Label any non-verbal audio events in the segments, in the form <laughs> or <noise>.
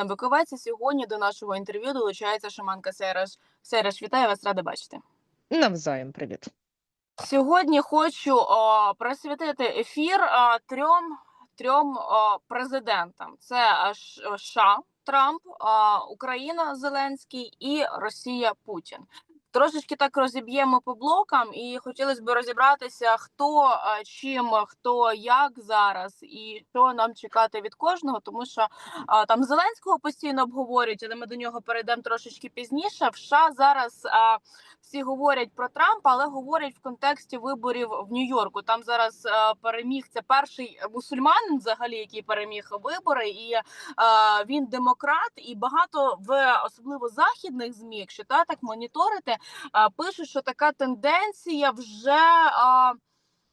Тетяна Биковець. Сьогодні до нашого інтерв'ю долучається шаманка Сереш. Сереш, вітаю вас, рада бачити. Навзаєм, привіт. Сьогодні хочу о, присвятити ефір о, трьом трьом о, президентам: це США Трамп, о, Україна Зеленський і Росія Путін. Трошечки так розіб'ємо по блокам, і хотілося б розібратися, хто е, чим, хто як зараз, і що нам чекати від кожного, тому що а, там Зеленського постійно обговорюють, але ми до нього перейдемо трошечки пізніше. В США зараз а, всі говорять про Трампа, але говорять в контексті виборів в Нью-Йорку. Там зараз а, переміг це перший мусульманин, взагалі, який переміг вибори, і а, він демократ. І багато в особливо західних змі, якщо та так моніторити, пишуть, що така тенденція вже.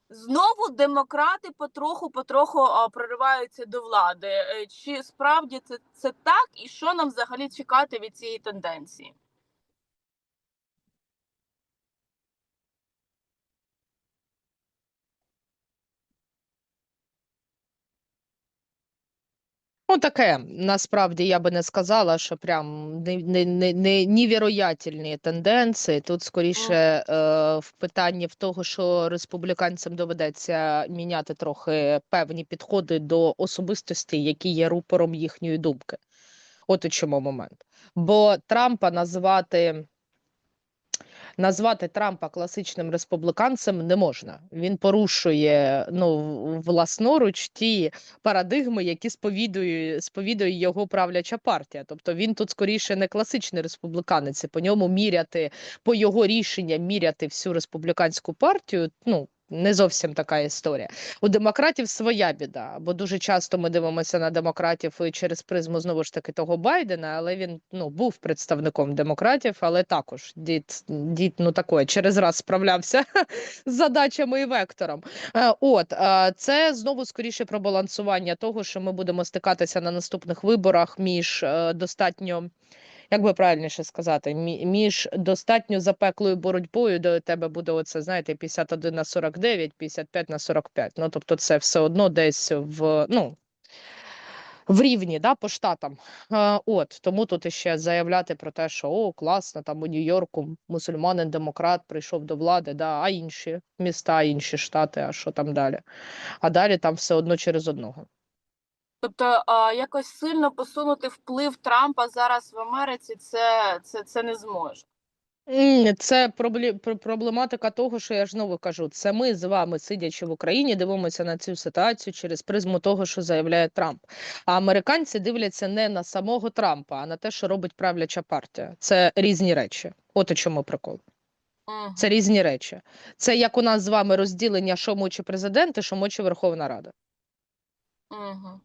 Знову демократи потроху потроху прориваються до влади. Е, Чи справді це, це так, і що нам взагалі чекати від цієї тенденції? Ну, таке, насправді я би не сказала, що прям не, не, не, не невіроятельні тенденції. Тут скоріше е, в питанні в того, що республіканцям доведеться міняти трохи певні підходи до особистості, які є рупором їхньої думки. От у чому момент. Бо Трампа назвати. Назвати Трампа класичним республіканцем не можна. Він порушує ну власноруч ті парадигми, які сповідує, сповідує його правляча партія. Тобто він тут скоріше не класичний республіканець. і По ньому міряти, по його рішенням міряти всю республіканську партію. Ну не зовсім така історія. У демократів своя біда, бо дуже часто ми дивимося на демократів і через призму знову ж таки того Байдена, але він ну був представником демократів, але також дід, дід ну такое через раз справлявся <laughs> з задачами і вектором. Е, От е, це знову скоріше про балансування того, що ми будемо стикатися на наступних виборах між е, достатньо. Як би правильніше сказати, між достатньо запеклою боротьбою до тебе буде оце, знаєте, 51 на 49, 55 на 45. Ну, тобто це все одно десь в, ну, в рівні, да, по штатам. Е, от, тому тут іще заявляти про те, що о, класно, там у Нью-Йорку мусульманин, демократ прийшов до влади, да, а інші міста, інші штати, а що там далі? А далі там все одно через одного. Тобто, а, якось сильно посунути вплив Трампа зараз в Америці, це, це, це не зможе. Це проблематика того, що я ж знову кажу. Це ми з вами, сидячи в Україні, дивимося на цю ситуацію через призму того, що заявляє Трамп. А американці дивляться не на самого Трампа, а на те, що робить правляча партія. Це різні речі. От у чому прикол. Це різні речі. Це як у нас з вами розділення, що мочі президент і що мочі Верховна Рада. Мгм.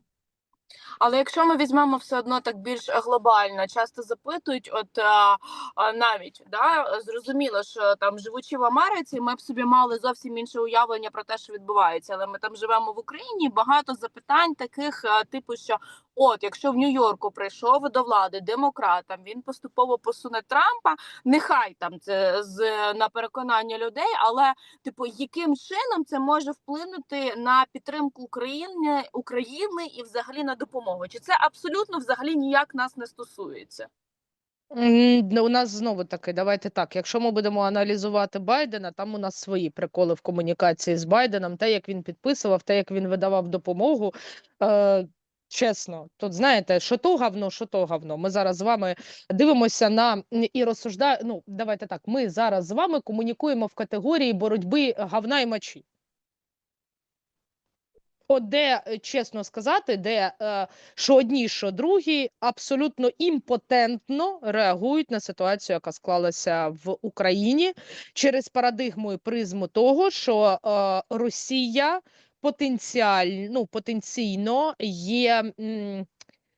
Але якщо ми візьмемо все одно так більш глобально, часто запитують, от а, а, навіть да, зрозуміло, що там живучи в Америці, ми б собі мали зовсім інше уявлення про те, що відбувається. Але ми там живемо в Україні. Багато запитань таких, а, типу, що от якщо в Нью-Йорку прийшов до влади демократам, він поступово посуне Трампа. Нехай там це з на переконання людей, але типу, яким чином це може вплинути на підтримку України України і взагалі на допомогу? Чи це абсолютно взагалі ніяк нас не стосується? Ну, У нас знову таки, давайте так. Якщо ми будемо аналізувати Байдена, там у нас свої приколи в комунікації з Байденом, те, як він підписував, те, як він видавав допомогу. Чесно, тут знаєте, що то говно, що то говно. Ми зараз з вами дивимося на і розсуждаємо. Ну, давайте так. Ми зараз з вами комунікуємо в категорії боротьби говна і мочі. От де, е, чесно сказати, де е, що одні, що другі абсолютно імпотентно реагують на ситуацію, яка склалася в Україні через парадигму і призму того, що е, Росія потенціаль, ну, потенційно є м,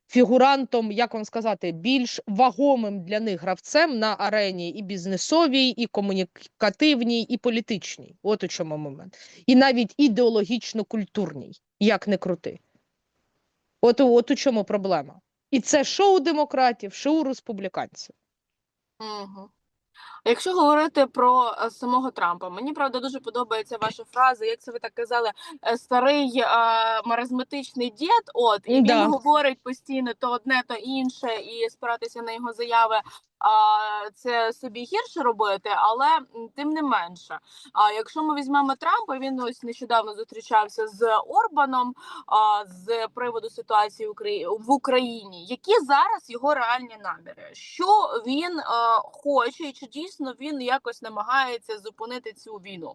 фігурантом, як вам сказати, більш вагомим для них гравцем на арені і бізнесовій, і комунікативній, і політичній. От у чому момент. І навіть ідеологічно-культурній, як не крути. От, от у чому проблема. І це що у демократів, що у республіканців. Угу. Якщо говорити про е, самого Трампа, мені правда дуже подобається ваша фраза, як це ви так казали, е, старий е, маразматичний дід. От і він Да. говорить постійно то одне, то інше, і спиратися на його заяви. А це собі гірше робити, але тим не менше. А якщо ми візьмемо Трампа, він ось нещодавно зустрічався з Орбаном а, з приводу ситуації в Україні. Які зараз його реальні наміри? Що він е, хоче, і чи дійсно він якось намагається зупинити цю війну?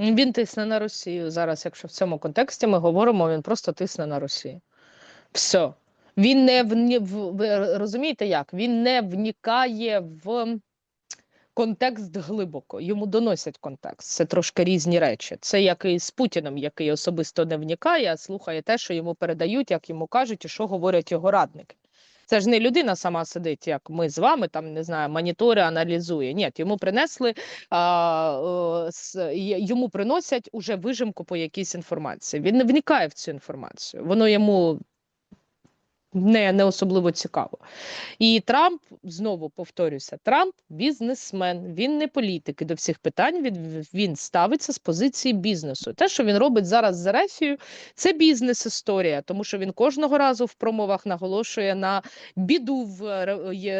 Він тисне на Росію зараз. Якщо в цьому контексті ми говоримо, він просто тисне на Росію. Все. Він не в- ви розумієте як? Він не вникає в контекст глибоко. Йому доносять контекст. Це трошки різні речі. Це як і з Путіним, який особисто не вникає, а слухає те, що йому передають, як йому кажуть, і що говорять його радники. Це ж не людина сама сидить, як ми з вами, там не знаю, монітори аналізує. Ні, йому принесли а, йому приносять уже вижимку по якійсь інформації. Він не вникає в цю інформацію. Воно йому не, не особливо цікаво. І Трамп, знову повторюся, Трамп бізнесмен, він не політик. І до всіх питань він, він ставиться з позиції бізнесу. Те, що він робить зараз з Ерефією, це бізнес-історія, тому що він кожного разу в промовах наголошує на біду в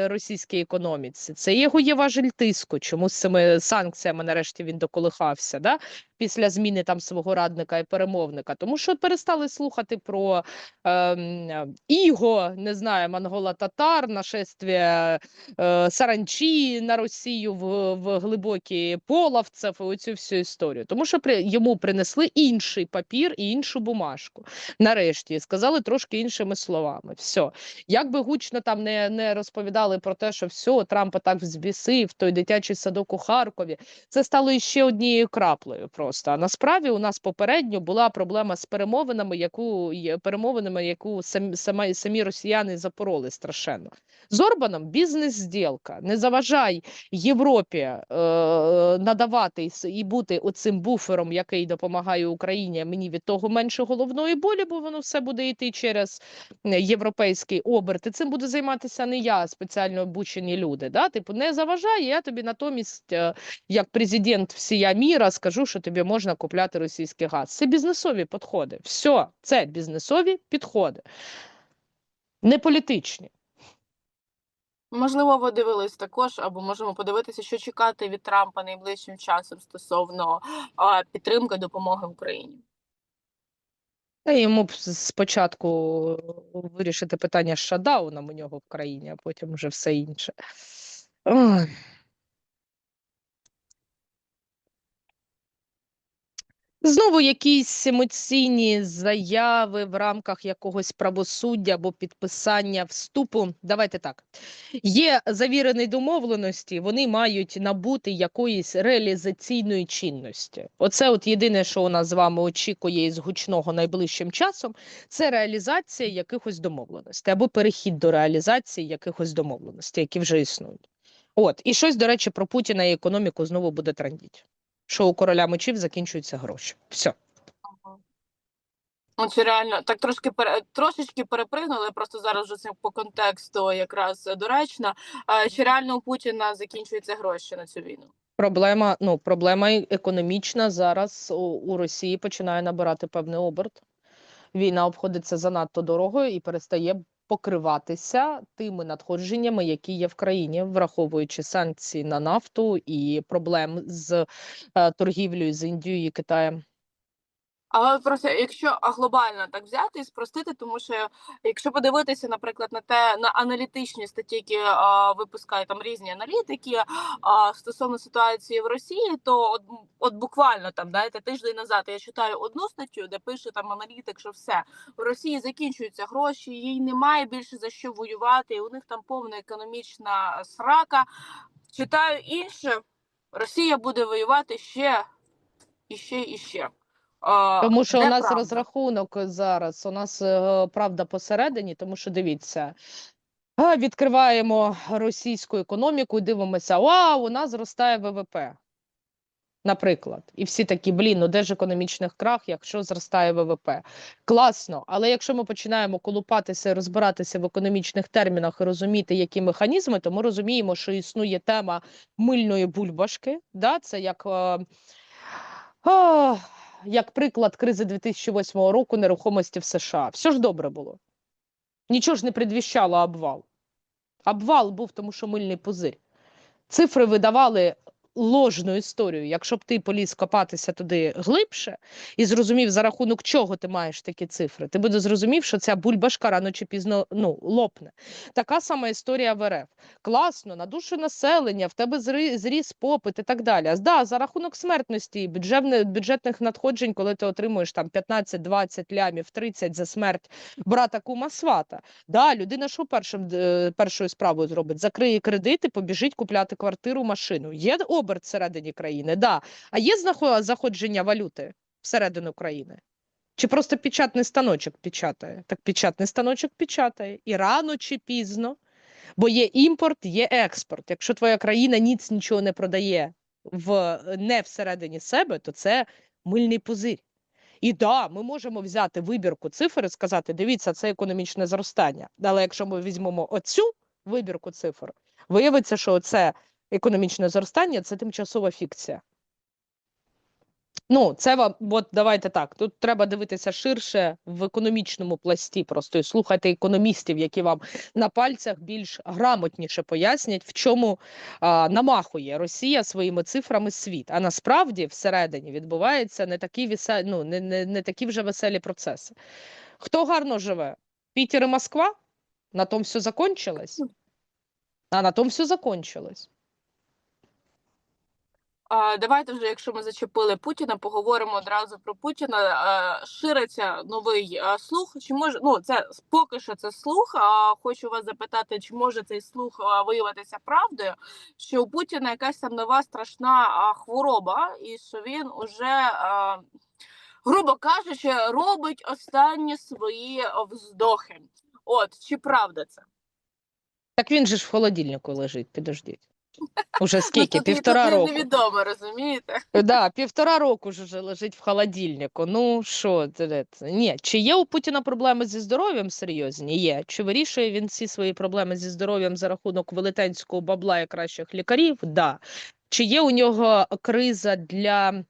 російській економіці. Це його є важель тиску. Чому з цими санкціями нарешті він доколихався, да? після зміни там свого радника і перемовника. Тому що перестали слухати про ем, іго, не знаю, монголо-татар, нашествие е, саранчі на Росію в, в глибокі половцев і оцю всю історію. Тому що при, йому принесли інший папір і іншу бумажку. Нарешті сказали трошки іншими словами. Все. Як би гучно там не, не розповідали про те, що все, Трампа так взбісив, той дитячий садок у Харкові, це стало іще однією краплею просто. А насправді у нас попередньо була проблема з перемовинами, яку перемовинами, яку самі, сама, самі росіяни запороли страшенно. З Орбаном бізнес-зділка. Не заважай Європі е, надавати і бути оцим буфером, який допомагає Україні. Мені від того менше головної болі, бо воно все буде йти через е, європейський оберт. І цим буде займатися не я, а спеціально обучені люди. Да? Типу, не заважай, я тобі натомість, е, як президент всія міра, скажу, що тобі можна купляти російський газ. Це бізнесові підходи. Все, це бізнесові підходи, не політичні. Можливо, ви дивились також, або можемо подивитися, що чекати від Трампа найближчим часом стосовно а, підтримки допомоги Україні. Та йому б спочатку вирішити питання з шадауном у нього в країні, а потім вже все інше. Ой. Знову якісь емоційні заяви в рамках якогось правосуддя або підписання вступу. Давайте так. Є завірені домовленості, вони мають набути якоїсь реалізаційної чинності. Оце от єдине, що у нас з вами очікує із гучного найближчим часом, це реалізація якихось домовленостей або перехід до реалізації якихось домовленостей, які вже існують. От, і щось, до речі, про Путіна і економіку знову буде трандіть. Що у короля мечів закінчуються гроші. Все. От чи реально так трошки пере, трошечки перепригнули, просто зараз вже це по контексту якраз доречно. Чи реально у Путіна закінчуються гроші на цю війну? Проблема, ну, проблема економічна зараз у, у Росії починає набирати певний оберт. Війна обходиться занадто дорогою і перестає покриватися тими надходженнями, які є в країні, враховуючи санкції на нафту і проблем з е, торгівлею з Індією і Китаєм. Але просто якщо глобально так взяти і спростити, тому що якщо подивитися, наприклад, на те на аналітичні статті, які а, випускають там різні аналітики а, стосовно ситуації в Росії, то от, от буквально там знаєте, тиждень назад я читаю одну статтю, де пише там аналітик, що все в Росії закінчуються гроші, їй немає більше за що воювати, і у них там повна економічна срака. Читаю інше, Росія буде воювати ще і ще і ще. Тому що у нас правда? розрахунок зараз, у нас е, правда посередині, тому що дивіться. Відкриваємо російську економіку і дивимося, вау, у нас зростає ВВП. Наприклад, і всі такі, блін, ну де ж економічних крах, якщо зростає ВВП? Класно, але якщо ми починаємо колупатися розбиратися в економічних термінах і розуміти, які механізми, то ми розуміємо, що існує тема мильної бульбашки. Да? Це як, е, а, як приклад кризи 2008 року нерухомості в США. Все ж добре було. Нічого ж не предвіщало обвал. Обвал був, тому що мильний пузир. Цифри видавали ложну історію. Якщо б ти поліз копатися туди глибше і зрозумів, за рахунок чого ти маєш такі цифри, ти буде зрозумів, що ця бульбашка рано чи пізно ну, лопне. Така сама історія в РФ. Класно, на душу населення, в тебе зріс попит і так далі. Да, за рахунок смертності, бюджетних надходжень, коли ти отримуєш там 15-20 лямів, 30 за смерть брата кума свата. Да, людина що першим, е, першою справою зробить? Закриє кредити, побіжить купляти квартиру, машину. Є оберт всередині країни, да. А є заходження валюти всередину країни? Чи просто печатний станочок печатає? Так печатний станочок печатає. І рано чи пізно, бо є імпорт, є експорт. Якщо твоя країна ніц нічого не продає в, не всередині себе, то це мильний пузир. І да, ми можемо взяти вибірку цифр і сказати: дивіться, це економічне зростання. Але якщо ми візьмемо оцю вибірку цифр, виявиться, що це економічне зростання це тимчасова фікція. Ну, це вам, от давайте так. Тут треба дивитися ширше в економічному пласті, просто і слухати економістів, які вам на пальцях більш грамотніше пояснять, в чому а, намахує Росія своїми цифрами світ. А насправді всередині відбуваються не такі весе... ну, не, не, не такі вже веселі процеси. Хто гарно живе? Пітер і Москва? На том все закончилось? А на том все закончилось. А, давайте вже, якщо ми зачепили Путіна, поговоримо одразу про Путіна. Шириться новий слух. Чи може ну це поки що це слух? А хочу вас запитати, чи може цей слух виявитися правдою? Що у Путіна якась там нова страшна хвороба, і що він уже, грубо кажучи, робить останні свої вздохи. От чи правда це? Так він же ж в холодильнику лежить, підождіть. Уже скільки? ну, тут, Півтора тут року. невідомо, розумієте? Да, півтора року ж вже лежить в холодильнику. Ну що? Ні, чи є у Путіна проблеми зі здоров'ям серйозні? Є. Чи вирішує він всі свої проблеми зі здоров'ям за рахунок велетенського бабла і кращих лікарів? Да. Чи є у нього криза для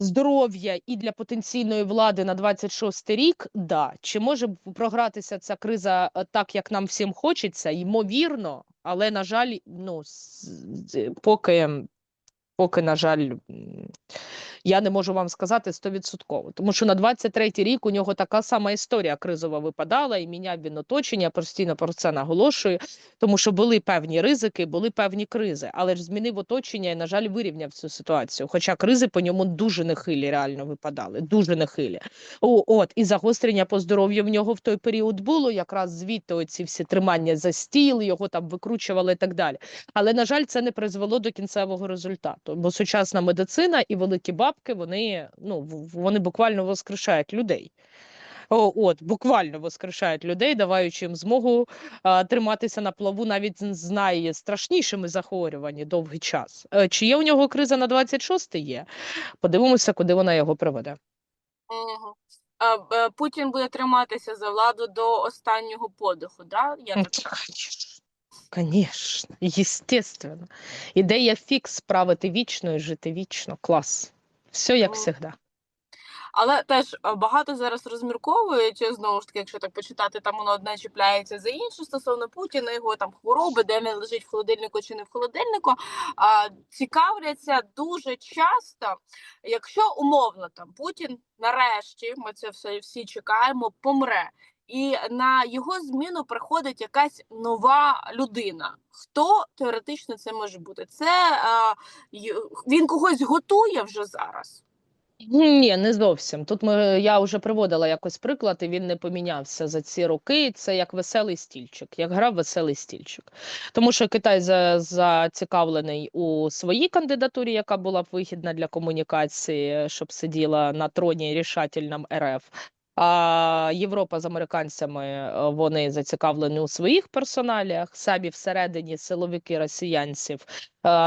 здоров'я і для потенційної влади на 26 рік? Да. Чи може програтися ця криза е, так, як нам всім хочеться? Ймовірно, але на жаль, ну поки поки, на жаль, я не можу вам сказати стовідсотково. Тому що на 23-й рік у нього така сама історія кризова випадала, і міняв він оточення, постійно про це наголошую, тому що були певні ризики, були певні кризи, але ж змінив оточення і, на жаль, вирівняв цю ситуацію. Хоча кризи по ньому дуже нехилі реально випадали, дуже нехилі. О, от, і загострення по здоров'ю в нього в той період було, якраз звідти оці всі тримання за стіл, його там викручували і так далі. Але на жаль, це не призвело до кінцевого результату. Бо сучасна медицина і великі бабки вони ну вони буквально воскрешають людей. От буквально воскрешають людей, даваючи їм змогу а, триматися на плаву навіть з найстрашнішими захворюваннями довгий час. Е, Чи є у нього криза на 26 Є. Подивимося, куди вона його приведе. Е, Путін буде триматися за владу до останнього подиху, да? Я Ну, так конечно, естественно. Ідея фікс справити вічно і жити вічно. Клас. Все як завжди. Але теж е, багато зараз розмірковують знову ж таки, якщо так почитати, там воно одне чіпляється за інше стосовно Путіна, його там хвороби, де він лежить в холодильнику чи не в холодильнику. А цікавляться дуже часто, якщо умовно там Путін нарешті, ми це все всі чекаємо, помре. І на його зміну приходить якась нова людина. Хто теоретично це може бути? Це е, він когось готує вже зараз. Ні, не зовсім. Тут ми, я вже приводила якось приклад, і він не помінявся за ці роки. Це як веселий стільчик, як грав веселий стільчик. Тому що Китай за, зацікавлений у своїй кандидатурі, яка була б вигідна для комунікації, щоб сиділа на троні рішательному РФ. А Європа з американцями е, вони зацікавлені у своїх персоналіях, самі всередині силовики росіянців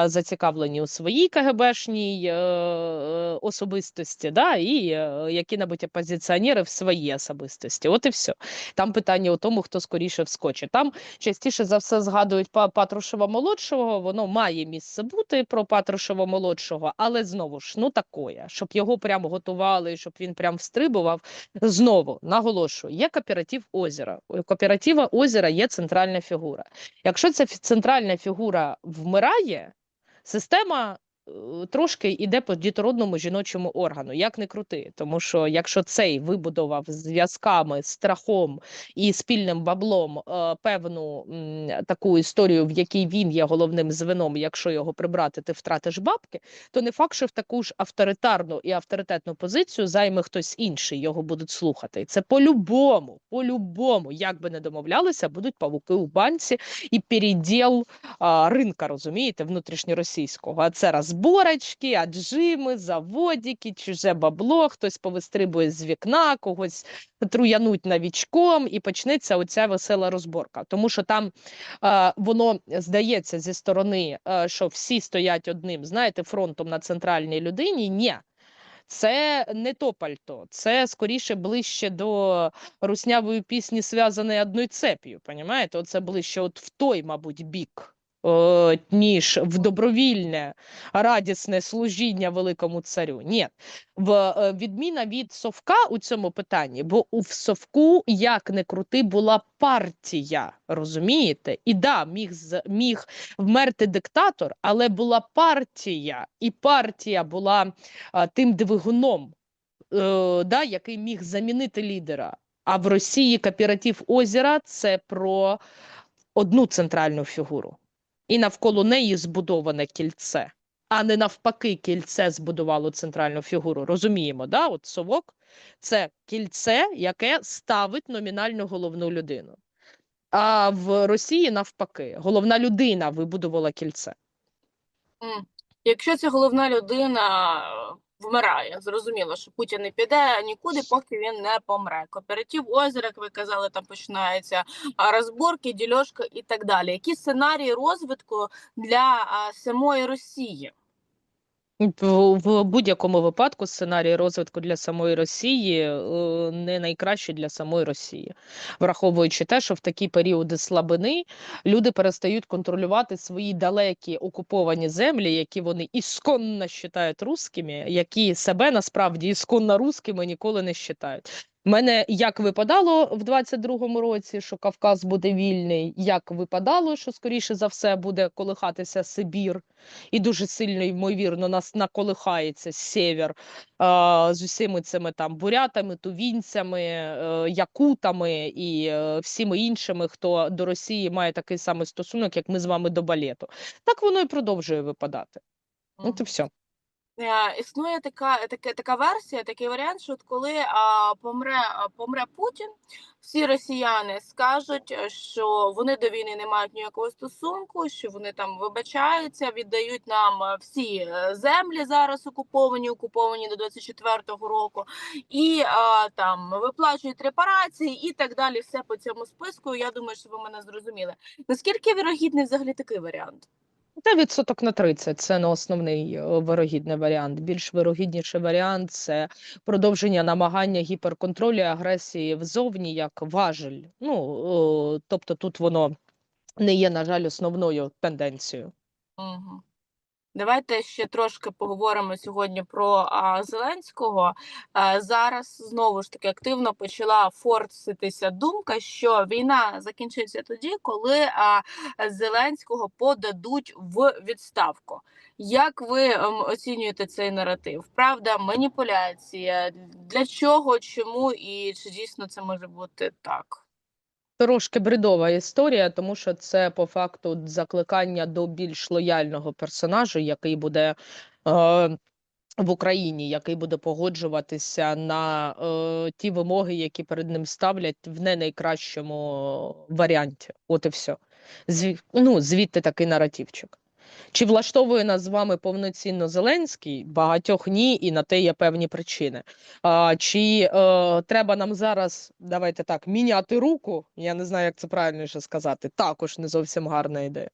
зацікавлені у своїй КГБшній е, е, особистості, да, і е, які-небудь опозиціонери в своїй особистості. От і все. Там питання у тому, хто скоріше вскочить. Там частіше за все згадують Па- Патрушева молодшого. Воно має місце бути про Патрушева молодшого, але знову ж ну такое, щоб його прямо готували, щоб він прям встрибував. Знову наголошую, є кооператив озера. У кооператива озера є центральна фігура. Якщо ця центральна фігура вмирає, система трошки йде по дітородному жіночому органу, як не крути. Тому що якщо цей вибудував зв'язками, страхом і спільним баблом е, певну таку історію, в якій він є головним звеном, якщо його прибрати, ти втратиш бабки, то не факт, що в таку ж авторитарну і авторитетну позицію займе хтось інший, його будуть слухати. І Це по-любому, по-любому, як би не домовлялися, будуть павуки у банці і переділ ринка, розумієте, внутрішньоросійського. А це розборочки, аджими, заводики, чуже бабло, хтось повистрибує з вікна, когось труянуть навічком, і почнеться оця весела розборка. Тому що там е, воно здається зі сторони, е, що всі стоять одним, знаєте, фронтом на центральній людині. Ні. Це не то пальто, це скоріше ближче до руснявої пісні, зв'язаної одною цеп'ю. Понімаєте? Оце ближче от в той, мабуть, бік, е, ніж в добровільне, радісне служіння великому царю. Ні, в е, відміна від совка у цьому питанні, бо у совку, як не крути, була партія, розумієте? І да, міг міг вмерти диктатор, але була партія, і партія була а, тим двигуном, е, да, який міг замінити лідера. А в Росії кооператив озера це про одну центральну фігуру, і навколо неї збудоване кільце, а не навпаки, кільце збудувало центральну фігуру. Розуміємо, да? От совок це кільце, яке ставить номінальну головну людину. А в Росії навпаки, головна людина вибудувала кільце. Якщо ця головна людина вмирає, зрозуміло, що Путін не піде нікуди, поки він не помре. Кооператив озера, як ви казали, там починаються розборки, дільошка і так далі. Які сценарії розвитку для самої Росії? В, в будь-якому випадку сценарій розвитку для самої Росії е, не найкращий для самої Росії, враховуючи те, що в такі періоди слабини люди перестають контролювати свої далекі окуповані землі, які вони ісконно вважають рускими, які себе насправді ісконно рускими ніколи не вважають. Мене як випадало в 22-му році, що Кавказ буде вільний, як випадало, що скоріше за все буде колихатися Сибір, і дуже сильно ймовірно нас наколихається север з усіми цими там бурятами, тувінцями, е, якутами і е, всіми іншими, хто до Росії має такий самий стосунок, як ми з вами до балету. Так воно і продовжує випадати. От і все. Е, Існує така, така, така версія, такий варіант, що коли а, помре, помре Путін, всі росіяни скажуть, е, що вони до війни не мають ніякого стосунку, що вони там вибачаються, віддають нам е, всі е, землі зараз окуповані, окуповані до 24-го року, і а, там виплачують репарації і так далі. Все по цьому списку. Я думаю, що ви мене зрозуміли. Наскільки вірогідний взагалі такий варіант? Та відсоток на 30 – це не основний е, вирогідний варіант. Більш вирогідніший варіант це продовження намагання гіперконтролю і агресії взовні як важель. Ну о, тобто тут воно не є, на жаль, основною тенденцією. Угу. Давайте ще трошки поговоримо сьогодні про а, Зеленського. А, зараз знову ж таки активно почала форситися думка, що війна закінчиться тоді, коли а, Зеленського подадуть в відставку. Як ви ем, оцінюєте цей наратив? Правда, маніпуляція? Для чого, чому і чи дійсно це може бути так? Трошки бредова історія, тому що це по факту закликання до більш лояльного персонажа, який буде е, в Україні, який буде погоджуватися на е, ті вимоги, які перед ним ставлять в не найкращому варіанті. От і все. Зві, ну, звідти такий наративчик. Чи влаштовує нас з вами повноцінно Зеленський? Багатьох ні, і на те є певні причини. А, чи е, треба нам зараз, давайте так, міняти руку? Я не знаю, як це правильніше сказати. Також не зовсім гарна ідея.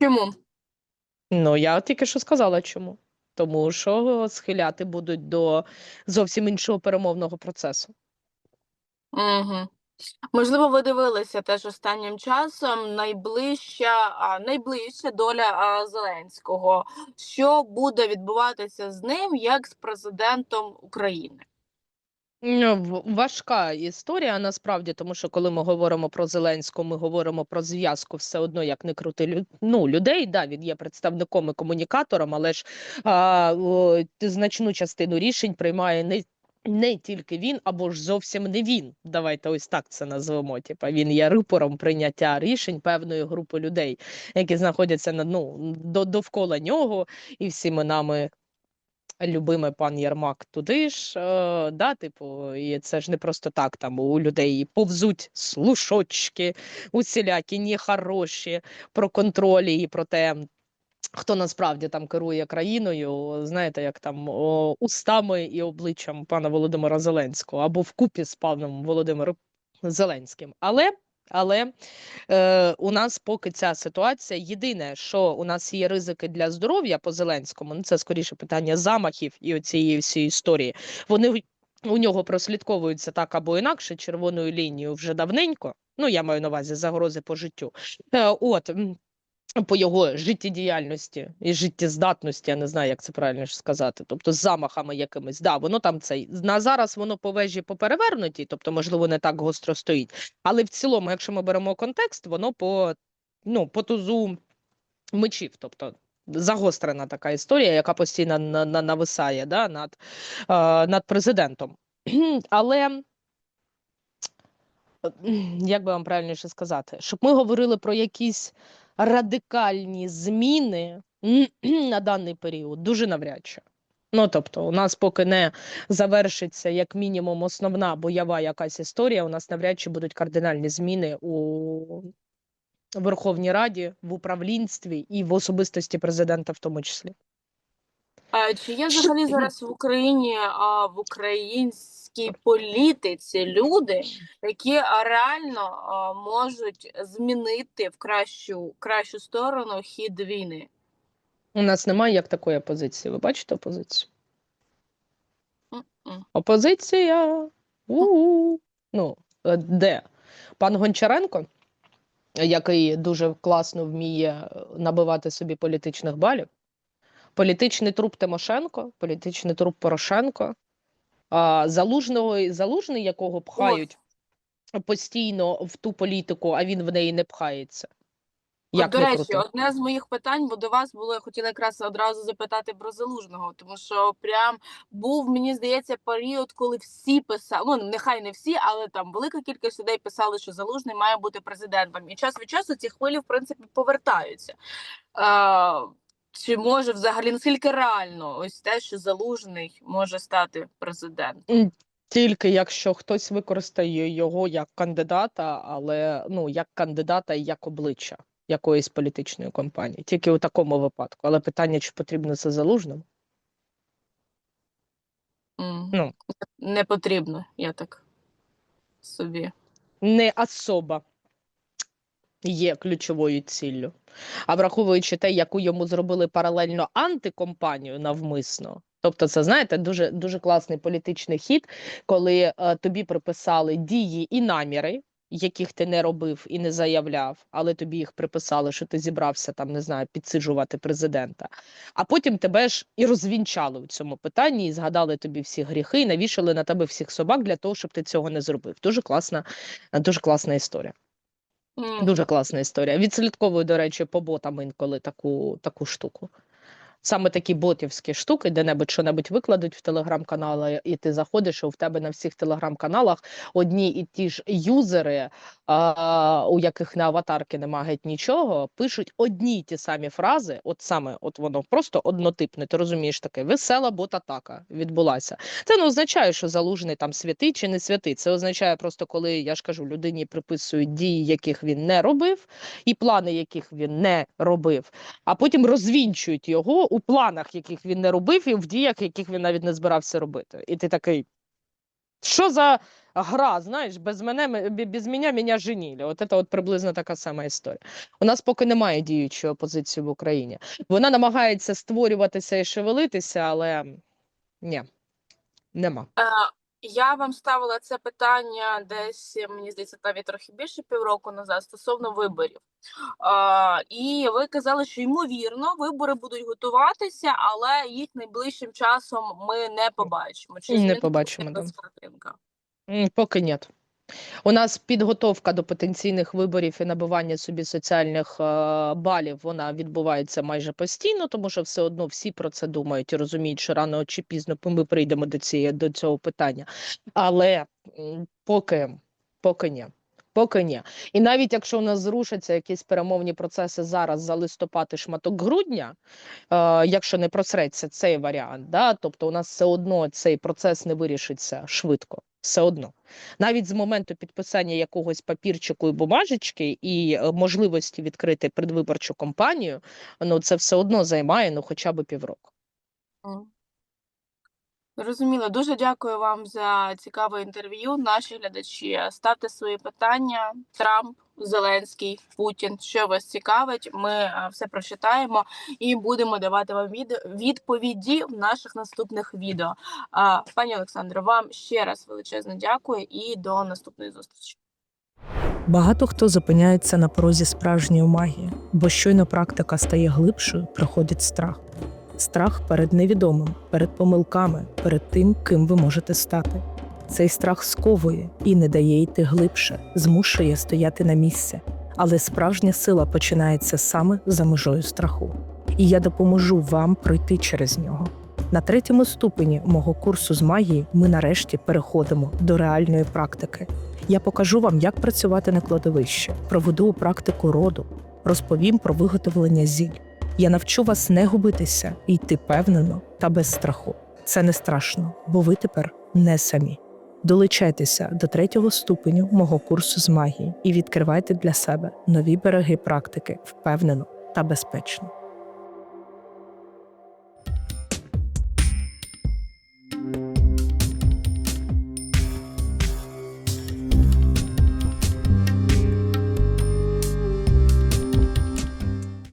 Чому? Ну, я тільки що сказала чому. Тому що схиляти будуть до зовсім іншого перемовного процесу. Угу. Можливо, ви дивилися теж останнім часом найближча, а, найближча доля Зеленського. Що буде відбуватися з ним як з президентом України? Ну, Важка історія насправді, тому що коли ми говоримо про Зеленського, ми говоримо про зв'язку все одно, як не крути ну, людей. Да, він є представником і комунікатором, але ж а, о, значну частину рішень приймає не. Не тільки він, або ж зовсім не він. Давайте ось так це назвемо. Типа він є рупором прийняття рішень певної групи людей, які знаходяться на ну до, довкола нього, і всіми нами любимий пан Єрмак туди ж, е, да, типу, і це ж не просто так, там у людей повзуть слушочки, усілякі нехороші про контролі і про те, хто насправді там керує країною, знаєте, як там о, устами і обличчям пана Володимира Зеленського, або вкупі з паном Володимиром Зеленським. Але але е, у нас поки ця ситуація. Єдине, що у нас є ризики для здоров'я по Зеленському, ну це скоріше питання замахів і оцієї всієї історії. Вони у нього прослідковуються так або інакше червоною лінією вже давненько. Ну, я маю на увазі загрози по життю. Е, от. По його життєдіяльності і життєздатності, я не знаю, як це правильно сказати. Тобто з замахами якимись. Да, воно там цей на зараз воно по вежі поперевернутій, тобто, можливо, не так гостро стоїть. Але в цілому, якщо ми беремо контекст, воно по, ну, по тузу мечів, тобто загострена така історія, яка постійно на, на, нависає да, над, е, над президентом. <clears throat> Але як би вам правильніше сказати, щоб ми говорили про якісь радикальні зміни <clears throat> на даний період, дуже навряд чи. Ну, тобто, у нас поки не завершиться як мінімум основна бойова якась історія, у нас навряд чи будуть кардинальні зміни у Верховній Раді, в управлінстві і в особистості президента, в тому числі. А чи є взагалі зараз в Україні, а в українській політиці люди, які реально а, можуть змінити в кращу кращу сторону хід війни? У нас немає як такої опозиції. Ви бачите опозицію? М-м. Опозиція. У-у. Ну, е, де? Пан Гончаренко, який дуже класно вміє е, набивати собі політичних балів. Політичний труп Тимошенко, політичний труп Порошенко, а, залужного, залужний, якого пхають постійно в ту політику, а він в неї не пхається. От, Як до речі, крути. одне з моїх питань, бо до вас було, я хотіла якраз одразу запитати про залужного, тому що прям був, мені здається, період, коли всі писали, ну нехай не всі, але там велика кількість людей писали, що залужний має бути президентом. І час від часу ці хвилі, в принципі, повертаються. Е, чи може взагалі наскільки реально ось те, що залужний може стати президентом? Тільки якщо хтось використає його як кандидата, але ну як кандидата і як обличчя якоїсь політичної компанії, тільки у такому випадку. Але питання, чи потрібно це залужним? М. Ну. Не потрібно, я так собі. не особа є ключовою ціллю. А враховуючи те, яку йому зробили паралельно антикомпанію навмисно. Тобто, це знаєте, дуже дуже класний політичний хід, коли е, тобі приписали дії і наміри, яких ти не робив і не заявляв, але тобі їх приписали, що ти зібрався там, не знаю, підсиджувати президента. А потім тебе ж і розвінчали у цьому питанні, і згадали тобі всі гріхи, і навішали на тебе всіх собак для того, щоб ти цього не зробив. Дуже класна, дуже класна історія. Дуже класна історія. Відслідковую, до речі, по ботам інколи таку, таку штуку. Саме такі ботівські штуки, де-небудь що-небудь викладуть в телеграм-канали, і ти заходиш, і в тебе на всіх телеграм-каналах одні і ті ж юзери, а, у яких на аватарки нема геть нічого, пишуть одні й ті самі фрази. От саме от воно просто однотипне. Ти розумієш таке весела ботатака відбулася. Це не означає, що залужний там святий чи не святий. Це означає просто, коли я ж кажу, людині приписують дії, яких він не робив, і плани, яких він не робив, а потім розвінчують його у планах, яких він не робив, і в діях, яких він навіть не збирався робити. І ти такий. Що за гра, знаєш, без мене без мене мене женіли. От це от приблизно така сама історія. У нас поки немає діючої опозиції в Україні. Вона намагається створюватися і шевелитися, але ні, нема. Е, Я вам ставила це питання десь, мені здається, навіть трохи більше півроку назад стосовно виборів. А, і ви казали, що ймовірно вибори будуть готуватися, але їх найближчим часом ми не побачимо. Чи Не побачимо, картинка? Поки ні. У нас підготовка до потенційних виборів і набивання собі соціальних е, балів вона відбувається майже постійно, тому що все одно всі про це думають і розуміють, що рано чи пізно ми прийдемо до цієї до цього питання. Але поки, поки ні. Поки ні. І навіть якщо у нас зрушаться якісь перемовні процеси зараз за листопад і шматок грудня, е, якщо не просреться цей варіант, да, тобто у нас все одно цей процес не вирішиться швидко. Все одно. Навіть з моменту підписання якогось папірчику і бумажечки і е, можливості відкрити предвиборчу кампанію, ну це все одно займає ну хоча б півроку. Зрозуміло. Дуже дякую вам за цікаве інтерв'ю. Наші глядачі, ставте свої питання. Трамп, Зеленський, Путін. Що вас цікавить? Ми е, все прочитаємо і будемо давати вам від... відповіді в наших наступних відео. Пані Олександро, вам ще раз величезно дякую і до наступної зустрічі. Багато хто зупиняється на порозі справжньої магії, бо щойно практика стає глибшою, приходить страх. Страх перед невідомим, перед помилками, перед тим, ким ви можете стати. Цей страх сковує і не дає йти глибше, змушує стояти на місці. Але справжня сила починається саме за межою страху. І я допоможу вам пройти через нього. На третьому ступені мого курсу з магії ми нарешті переходимо до реальної практики. Я покажу вам, як працювати на кладовищі, проведу практику роду, розповім про виготовлення зіль. Я навчу вас не губитися і йти певнено та без страху. Це не страшно, бо ви тепер не самі. Долучайтеся до третього ступеню мого курсу з магії і відкривайте для себе нові береги практики впевнено та безпечно.